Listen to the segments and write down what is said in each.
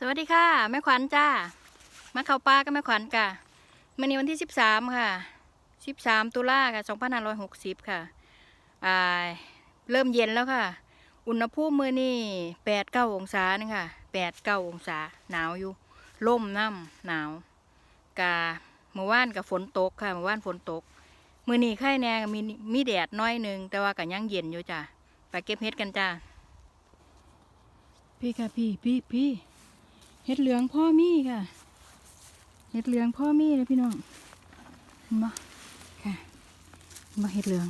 สวัสดีค่ะแม่ขวัญจ้ามาเข้าป่ากับแม่ขวัญค่ะมื่อนี้วันที่สิบสามค่ะสิบสามตุลาค่ะสองพันห้าร้อยหกสิบค่ะอ่าเริ่มเย็นแล้วค่ะ อุณหภูมิมื่อนี้แปดเก้าองศานึงค่ะแปดเก้าองศาหนาวอยู่ล่มน้ำหนาวกาเมื่อวานกับฝนตกค่ะเมื่อวานฝนตกมื่อนี้ไข่แน่มีมีแดดน้อยหนึง แต่ว่าก็ยังเย็นอยู่จ้ะไปเก็บเห็ดกันจ้าพี่ค่ะพี่พี่พี่ เห็ดเหลืองพ่อมี่ค่ะ เห็ดเหลืองพ่อมี่เลยพี่น้องเห็นบ่ค่ะเห็นบ่เห็ดเหลือง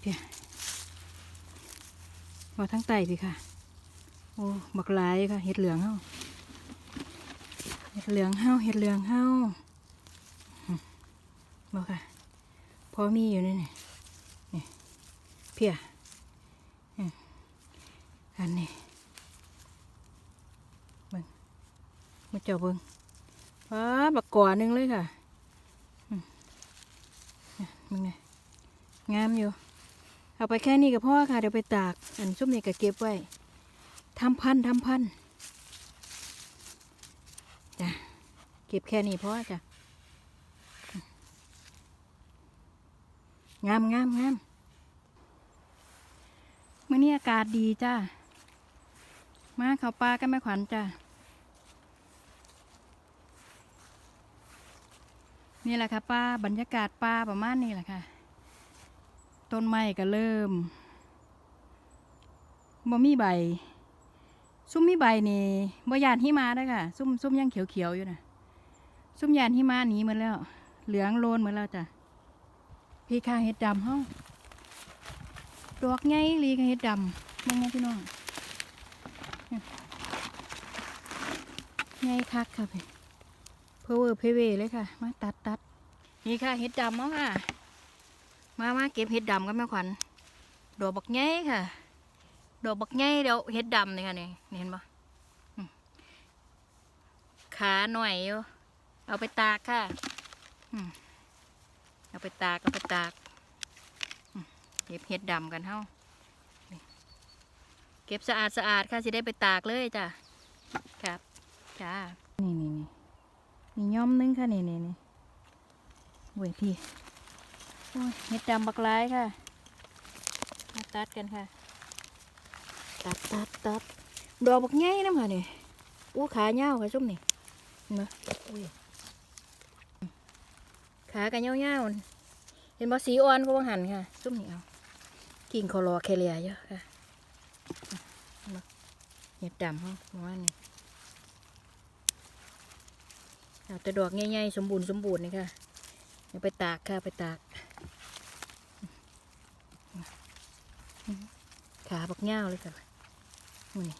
เพียว่าทั้งไตพี่ค่ะ โอ้บักหลายค่ะ เห็ดเหลืองเฮาเห็ดเหลืองเฮาเห็ดเหลืองเฮาอืมบ่ค่ะพ่อมีอยู่นี่นี่นี่เพียอืมอันนี้ มาเจาเบิงว้าบักก่อหนึงเลยค่ะมึงไงงามอยู่ เอาไปแค่นี้กับพ่อค่ะ เดี๋ยวไปตาก อันซุ่มนี่ก็เก็บไว้ทำพันท์ทำพันท์จ้ะเก็บแค่นี้พ่อจ้ะงามงามงามมื่อนี้อากาศดีจ้ามาเขาปลากันแม่ขวัญจ้า นี่แหละค่ะป้าบรรยากาศป้าประมาณนี้แหละค่ะ ต้นไม้ก็เริ่มบ่มีใบ ซุ่มมีใบนี่บ่ยานหิมาได้อค่ะ ซุ่มซุ่มยังเขียวๆอยู่นะซุ่มยานหิมาหนีหมดแล้ว เหลืองโลนหมดแล้วจ้ะพี่ข้าเห็ดดำเฮาดอกไงลีกับเห็ดดำมองไงพี่น้องไงคักค่ะพี่ อเวอร์เพเวเลยค่ะ มาตัดตัดนี่ค่ะเห็ดดำเนาค่ะ มามาเก็บเห็ดดำกันแม่ขวัญดอกบักไงค่ะ ดอกบักไงเดี๋ยวเห็ดดำนี่ค่ะนี่เห็นปะขาหน่อยอยู่เอาไปตากค่ะเอาไปตากเอาไปตากเก็บเห็ดดำกันเฮ้าเก็บสะอาดสะอาดค่ะสิได้ไปตากเลยจ้ะครับจ้านี่นี่นี่ นี่ย่อมนึงค่ะนี่นี่นี่เว้ยพี่โอ้ยเห็ดดำบักร้ายค่ะ มาตัดกันค่ะ ตัดตัดตัดดอกบักใหญ่น้ำค่ะนี่อู้ขาเงาวค่ะส้มนี่เห็นไหมอุ้ยขากันเงาวๆนั่นเห็นบ่สีอ่อนก็บังหันค่ะส้มนี่เอากิ่งคอรอแคเลียเยอะค่ะเห็นบ่เห็ดดำเขาประมาณนี้ เอาแต่ดอกใหญ่ๆสมบูรณ์สมบูรณ์นี่ค่ะเดี๋ยวไปตากค่ะไปตาก ขาบักเง่าเลยค่ะนี่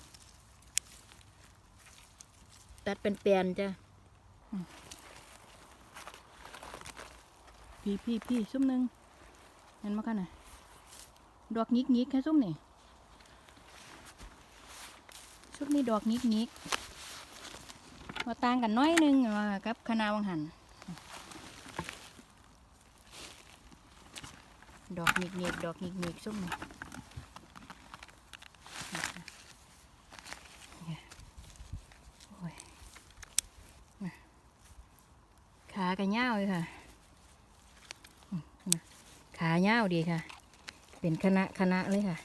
ตัดเป็นเปลนจ้ะพี่พี่พี่ซุ่มหนึ่งเห็นมั้ยคะน่ะดอกงิกงิกๆค่ซุ่มนี่ซุ่มนี่ดอกงิกงิก ๆว่าต่างกันน้อยหนึงว่ากับคณะวังหัน ดอกหนิกๆดอกหนิกๆส้มนี่เนี่ยโอ้ยน่ะขากันยาวเลยค่ะอืมน่ะ ขายาวดีค่ะ เป็นคณะคณะเลยค่ะ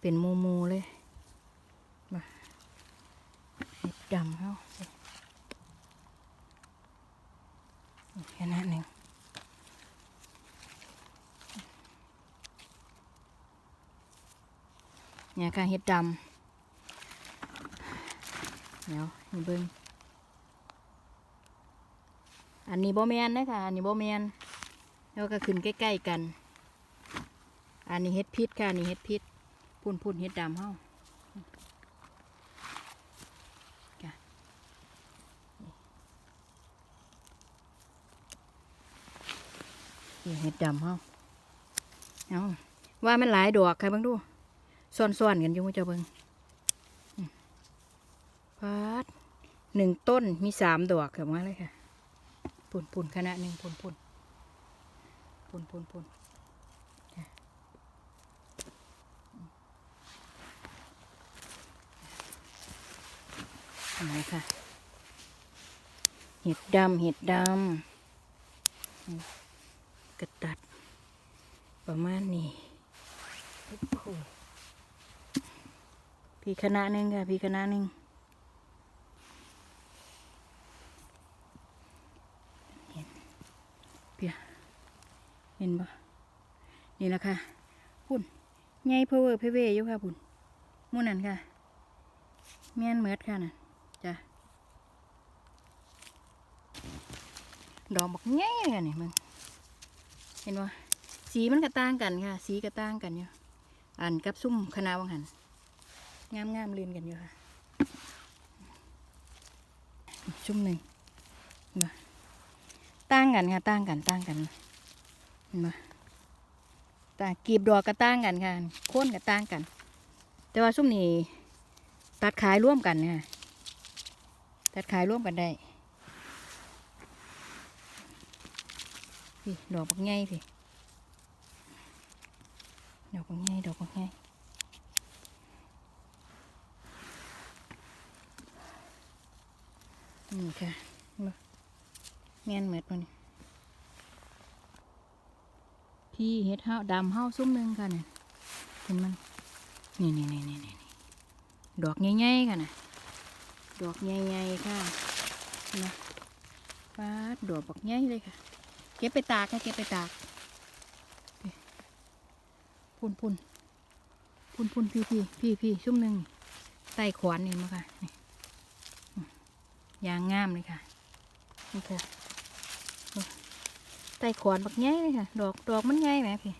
เป็นหมูมูเลย มาเห็ ดำเขาคณะหนึ่งเนี่ยค่ะเห็ดดำเดี๋ยวนี่เบิ้งอันนี้โบแมนนะคะอันนี้โบแมนแล้วก็ขึ้นใกล้ๆกัน อันนี้เห็ดพิษค่ะ อันนี้เห็ดพิษพุ่นพุ่นๆเห็ดดำเฮาค่ะนี่ เห็ดดำเฮาเอาว่ามันหลายดอกค่ะเบิ่งดูซ่อนๆกันอยู่มั้งเจ้าเบิงอืมพาดหนึ่งต้นมีสามดอกเกือบมาเลยค่ะปุ่นปุ่นคณะหนึ่งปุ่นปุ่นปุ่นปุ่นปุ่นจ้ะนี่ค่ะ เห็ดดำเห็ดดำ กระตัด ประมาณนี้พี่คณะหนึ่งค่ะพี่คณะหนึ่งเห็นเปียเห็นปะนี่แหละค่ะพุ่นไงเพอเวอร์เพเวอยู่ค่ะพุ่นมู่นั่นค่ะแม่นเมิดค่ะน่ะจ้ะดอกบักไงเลยนี่มึง เห็นปะสีมันก็ต่างกันค่ะ สีก็ต่างกันอยู่อันกับซุ่มคณะวังหันงามงามๆเรียนกันอยู่ค่ะซุ่มหนึ่งเห็นปะต่างกันค่ะต่างกันต่างกันเห็นปะต่ากีบดอกก็ต่างกันค่ะโค่นก็ต่างกัน แต่ว่าซุ้มนี้ตัดขายร่วมกันเนี่ยตัดขายร่วมกันได้ พี่ดอกบักไงพี่ดอกบักไงดอกบักไงนี่ค่ะมาแม่นเหมือนมันพี่เฮ็ดเฮาดำเฮาซุ้มหนึ่งค่ะเนี่ยเห็นมันนี่นี่นี่นี่นี่นี่ดอกใหญ่ๆค่ะนะดอกใหญ่ๆค่ะนะฟาดดอกบักใหญ่เลยค่ะ เก็บไปตากค่ะเก็บไปตากพุ่นพุ่นพุ่นพุ่นพี่พี่พี่พี่ซุ้มหนึ่งใต้ขวานนี่มาค่ะนี่ยางงามเลยค่ะนี่ค่ะไต่ขวานบักใหญ่เลยค่ะ ดอกดอกมันใหญ่ไหมพี่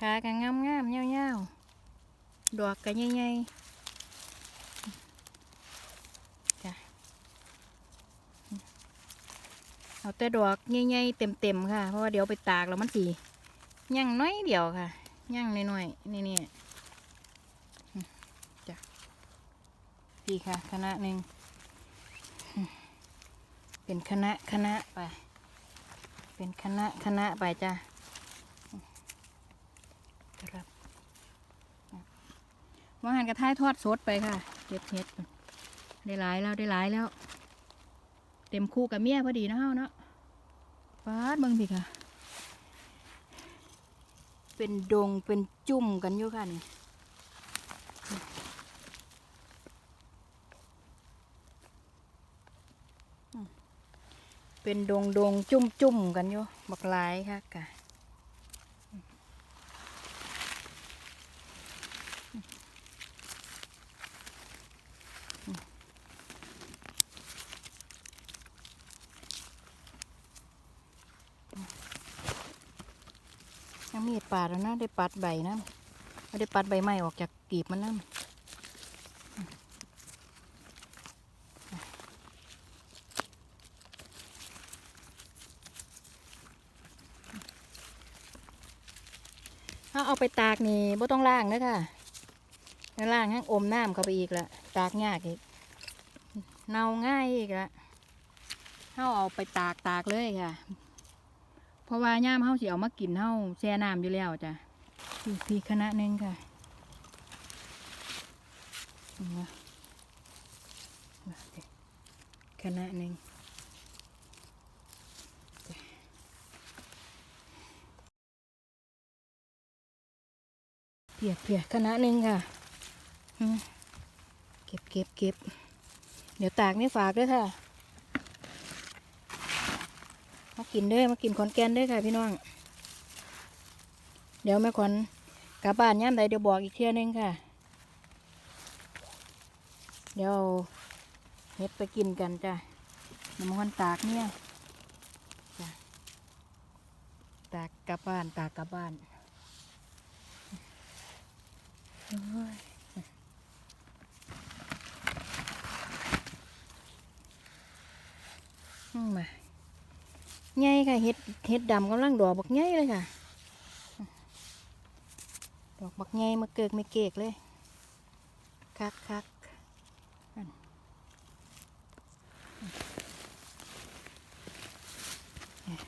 ขากันงามงามๆเงาวๆดอกกันใหญ่ๆจ้ะ เอาแต่ดอกใหญ่ๆเต็มๆค่ะ เพราะว่าเดี๋ยวไปตากแล้วมันสีย่างน้อยเดียวค่ะย่างน้อยๆนี่นี่จ้ะพี่ค่ะคณะหนึ่งเป็นคณะคณะไป เป็นคณะคณะไปจ้ะครับว่าหันกระท้ายทอดสดไปค่ะเก็บเห็ดได้หลายแล้วได้หลายแล้ว เต็มคู่กับเมียพอดีนะเฮาเนาะฟาดเบิ่งสิค่ะ เป็นดงเป็นจุ่มกันอยู่ค่ะนี่เป็นดงดงจุ่มจุ่มกันอยู่บักหลายค่ะกะยังมีดปาด แล้วนะ ได้ปัดใบนะไม่ได้ปัดใบไม้ออกจากกีบมันนะถ้าเอาไปตากนี่บ่ต้องล้างนะค่ะถ้าล้างให้อมน้ำเข้าไปอีกละตากยากอีก เน่าง่ายอีกละเฮาเอาไปตากตากเลยค่ะ เพราะว่าย่ามเฮาสิเอามากินเฮาแช่น้ำอยู่แล้วจ้ะพี่คณะหนึ่งค่ะคณะหนึ่งเปียกเปียกคณะหนึ่งค่ะเก็บเก็บเก็บเดี๋ยวตากไม่ฝากด้วยค่ะ มากินเด้อมากินขอนแก่นเด้อค่ะพี่น้อง เดี๋ยวแม่ขวัญกลับบ้านย่ามใดเดี๋ยวบอกอีกเที่ยหนึงค่ะ เดี๋ยวเฮ็ดไปกินกันจ้ะน้ำมันตากเนี่ยจ้ะตากกลับบ้านตากกลับบ้านอืมมา ใหญ่ค่ะเห็ดเห็ดดำกำลังดอกบักใหญ่เลยค่ะ ดอกบักใหญ่มาเกิกไม่เกกเลย คักคักอันเนี่ย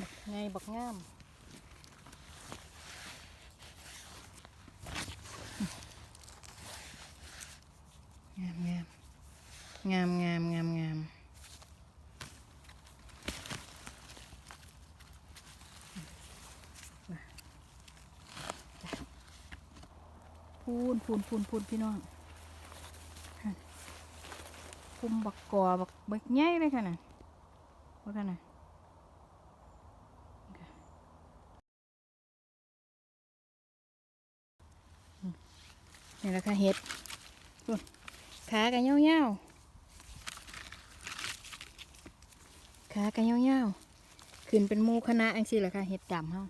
บักใหญ่บักงามงามงามงามงาม พูนพูนพูนพูนพี่น้องคุมบักกอบักบักใหญ่เลยค่ะน่ะว่ากันน่ะนี่แหละค่ะเห็ดขากันเยาวๆขากันเยาวๆขึ้นเป็นมูคณะอังสิแหละค่ะเห็ดดำเฮา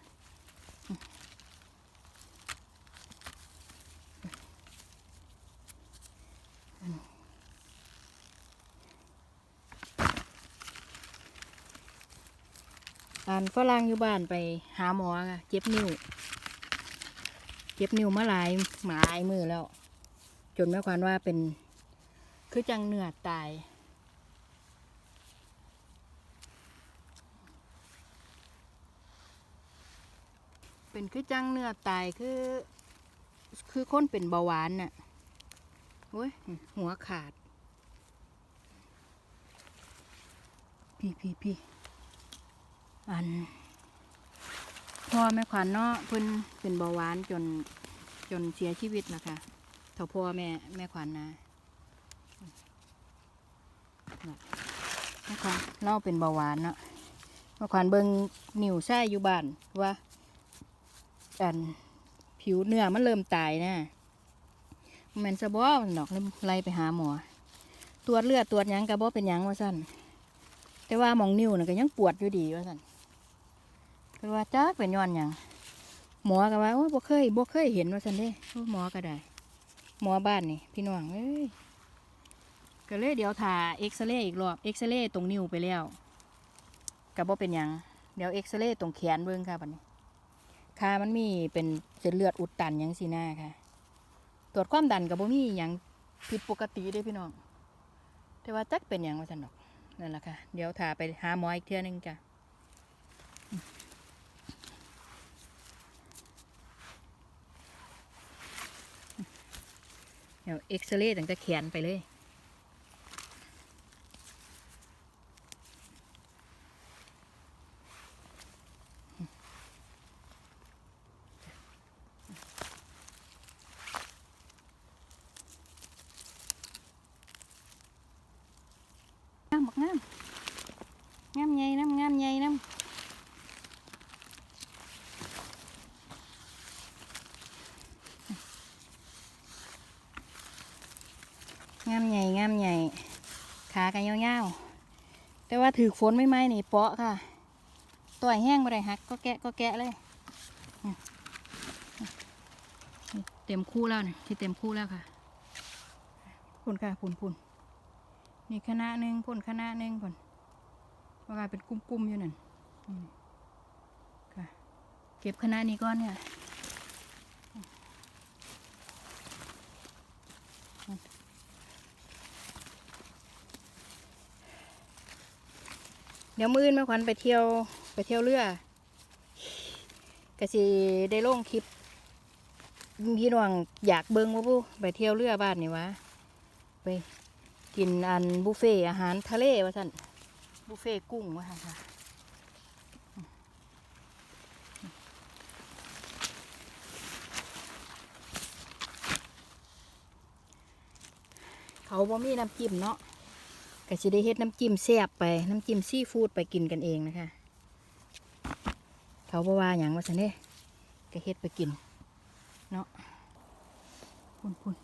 อันฝรั่งอยู่บ้านไปหาหมอค่ะเจ็บนิ้ว เจ็บนิ้วมาหลายหมายมือแล้ว จนแม่ควานว่าเป็น คือจังเนื้อตาย เป็นคือจังเนื้อตายคือ คือคนเป็นเบาหวานน่ะโอ้ยหัวขาด พี่พี่พี่ อันพ่อแม่ขวัญเนาะเพิ่นเป็นเบาหวานจนจนเสียชีวิตนะคะเท่าพ่อแม่แม่ขวัญนะน่ะแม่ขวัญเล่าเป็นเบาหวานเนาะแม่ขวัญเบิงนิ้วไส้อยู่บ้านว่าอันผิวเนื้อมันเริ่มตายนะมันแมนสะบอมันดอกเลยไล่ไปหาหมอ ตรวจเลือดตรวจยังกระบอเป็นยังว่าสั้นแต่ว่าหมองนิ้วน่ะก็ยังปวดอยู่ดีว่าสั้น ก็ว่าจักเป็นย้อนหยังหมอก็ว่าโอ้บ่เคยบ่เคยเห็นว่าซั่นเด้หมอก็ได้ หมอบ้านนี่ พี่น้องเอ้ยก็เลยเดี๋ยวถ่าเอ็กซเรย์อีกรอบเอ็กซเรย์ตรงนิ้วไปแล้วก็บ่เป็นยังเดี๋ยวเอ็กซเรย์ตรงแขนเบิ่งค่ะบัดนี้ค่ามันมีเป็นเส้นเลือดอุดตันยังสิหน้าค่ะ ตรวจความดันก็บ่มีหยังผิดปกติเด้พี่น้องแต่ว่าจักเป็นยังว่าซั่นดอกนั่นแหละค่ะ เดี๋ยวถ่าไปหาหมออีกเทื่อนึงจ้ะ เดี๋ยวเอ็กซเรย์ตั้งแต่แขนไปเลยงามบักงาม งามใหญ่น้ำงามใหญ่น้ำงามใหญ่งามใหญ่ ขากันยาวๆ แต่ว่า ถือฝนไม่ไหมนี่เปาะค่ะต่อยแห้งบ่ได้หักก็แกะก็แกะเลยนี่นี่เต็มคู่แล้วนี่ที่เต็มคู่แล้วค่ะพุ่นค่ะพุ่นพุ่นนี่คณะหนึ่งพุ่นคณะหนึ่งพุ่นว่ากลายเป็นกุ้มๆอยู่นั่นนี่ค่ะ เก็บคณะนี้ก่อนเนี่ เดี๋ยวมื้ออนแม่ขวัญไปเที่ยวไปเที่ยวเรือกะสิได้ลงคลิปพี่น้องอยากเบิ่งว่าผู้ไปเที่ยวเรือบ้านนี่วะไปกินอันบุฟเฟ่อาหารทะเลวะท่านบุฟเฟ่กุ้งว่านค่ะเขาบ่มีน้ำจิ้มเนาะ ก็สิได้เฮ็ดน้ำจิ้มแซ่บไปน้ำจิ้มซีฟู้ดไปกินกันเองนะคะ เขาบ่ว่าหยังว่าซั่นเด้ก็เฮ็ดไปกิน เนาะพุ่นพุ่น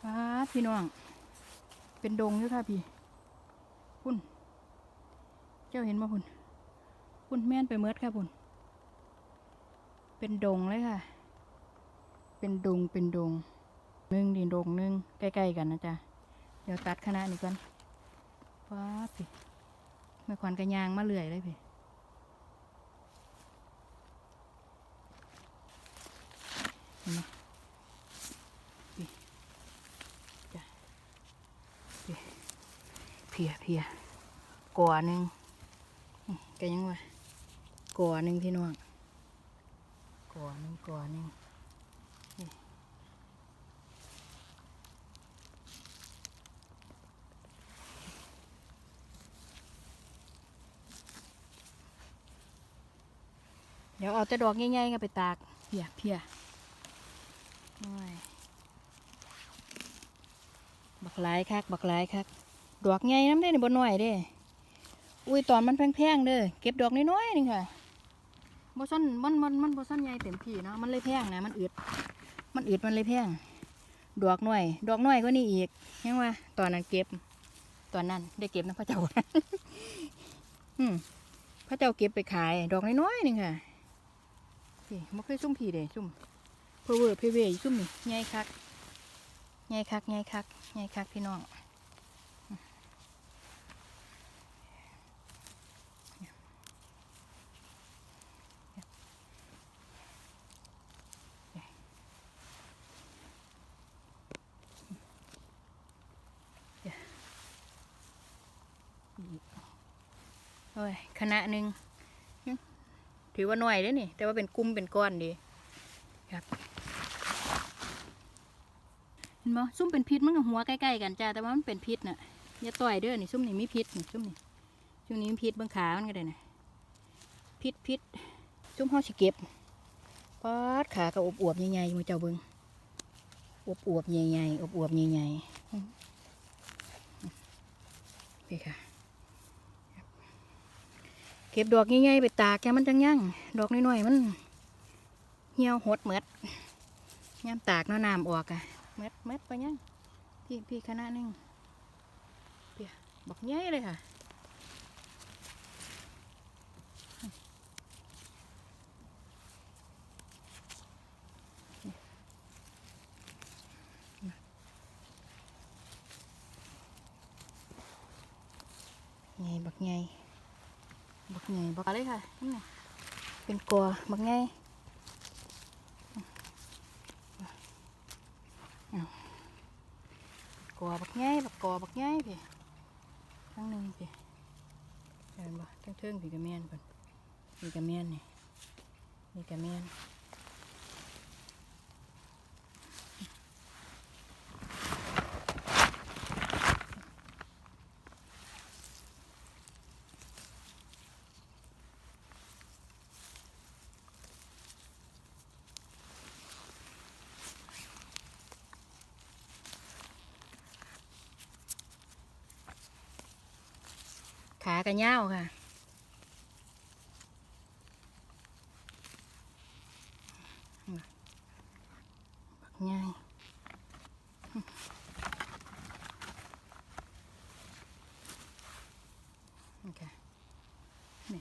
ฟ้าพี่น้อง เป็นดงอยู่ค่ะพี่พุ่น เจ้าเห็นบ่พุ่นพุ่นแม่นไปเมิดค่ะพุ่น เป็นดงเลยค่ะ เป็นดงเป็นดง หนึ่งดินดงหนึ่งใกล้ๆกันนะจ๊ะ เดี๋ยวตัดคณะนี้ก่อนว้าพี่ไม่ควันกระยางมาเลื่อยเลยพี่เห็นไหมพี่จ้ะพี่เพียเพียก่อหนึ่งอื้อก็ยังวะก่อหนึ่งพี่น้องก่อหนึ่งก่อหนึ่ง ดี๋ยวเอาแต่ดอกง่ายๆกันไปตากเพียเพียโอ้ยบักหลายคักบักหลายคักดอกใหญ่น้ำได้ในบนหน่อยเด้ อุ้ยตอนมันแพงๆเด้อเก็บดอกน้อยๆนี่ค่ะบ่ซ่อนมันมันมันบ่ซ่อนใหญ่เต็มที่เนาะมันเลยแพงนะมันอืดมันอืดมันเลยแพงดอกน้อย ดอกน้อยก็นี่อีกยังว่าตอนนั้นเก็บ ตอนนั้นได้เก็บนะพระเจ้าอืมพระเจ้าเก็บไปขาย ดอกน้อยๆนี่ค่ะ พี่มันเคยซุ่มพี่เด้ซุ่มเพอเวอร์เพเวอซุ่มนี่ใหญ่คักใหญ่คักใหญ่คักใหญ่คักพี่น้องโอ้ยคณะหนึ่ง ถือว่าน้อยเด้อนี่ แต่ว่าเป็นกลุ่มเป็นก้อนดีครับเห็นบ่ซุ่มเป็นพิษมันกับหัวใกล้ๆกันจ้าแต่ว่ามันเป็นพิษน่ะอย่าต่อยเด้อนี่ซุ่มนี่มีพิษนี่ซุ่มนี่ช่วงนี้มีพิษเบิ่งขามันก็ได้นะพิษพิษซุ่มเฮาสิเก็บปาดขาก็อบอวบๆใหญ่ๆอยู่เจ้าเบิ่งอบอวบๆใหญ่ๆอบอวบๆใหญ่ๆนี่ค่ะ ก็บดอกง่ายๆไปตากแกมันจังยั่งดอกน้อยๆมันเหี่ยวหดเหมือดย่ามตากนาะน้ำออกอะเหมือดเหมือดไปยังพี่พี่คณะนึงเปียบอกง่ายเลยค่ะไงบักไง บักไงบักอะไรค่ะนี่เป็นกอบักไงเอากอบักไงบักกอบักไงพี่ทั้งหนึ่งพี่เห็นบ่ทั้งเทิงพี่กระเมียนก่อนนี่กระเมียนนี่นี่กระเมียน ขากระย้าวค่ะ บักไงนี่ค่ะนี่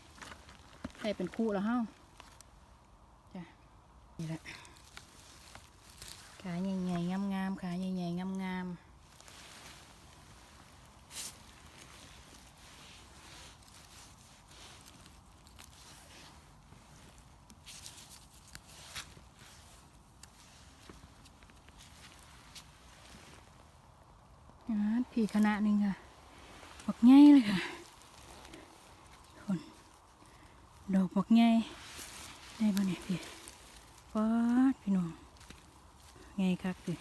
ได้เป็นคู่แล้วเฮ้าจ้ะนี่แหละขาใหญ่ๆงามๆขาใหญ่ๆงามๆ อ่า ผีคณะหนึ่งค่ะบักง่ายเลยค่ะคนดอกบักง่ายได้ปะเนี่ยพี่ป๊าดพี่น้องไงคักพี่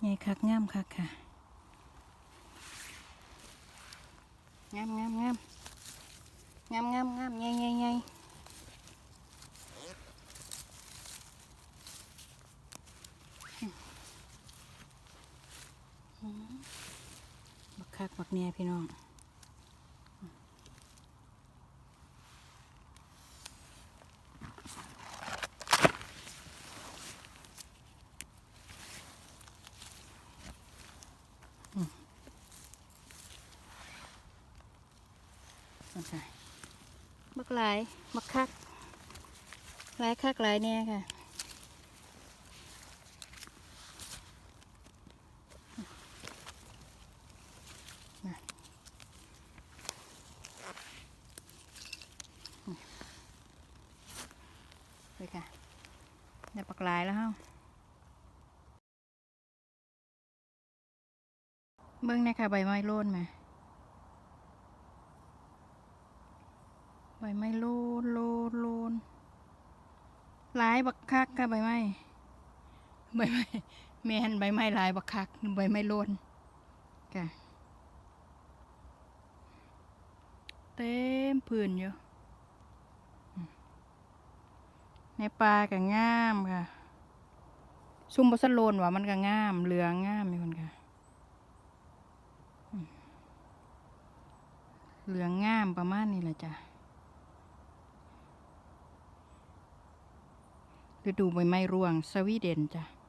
ไงคักงามคักค่ะงามงามงามงามงามงามไงไงไงบักคักบั กเนี่ยพี่น้องสนใจบักหลายบักคักหลายคักหลายเนี่ยค่ะ ใบไม้โลนโลนโลนหลายบักคักค่ะใบไม้ใบไม้แมนใบไม้ลายบักคักใบไม้โลนค่ะเต็มพื้นอยู่ในปลากังามค่ะ ซุ่มบอสโลนว่ะมันกังามเหลืองงามนี่คนค่ะเหลืองงามประมาณนี้แหละจ้ะ ฤดูใบไม้ร่วงสวีเดนจ้ะ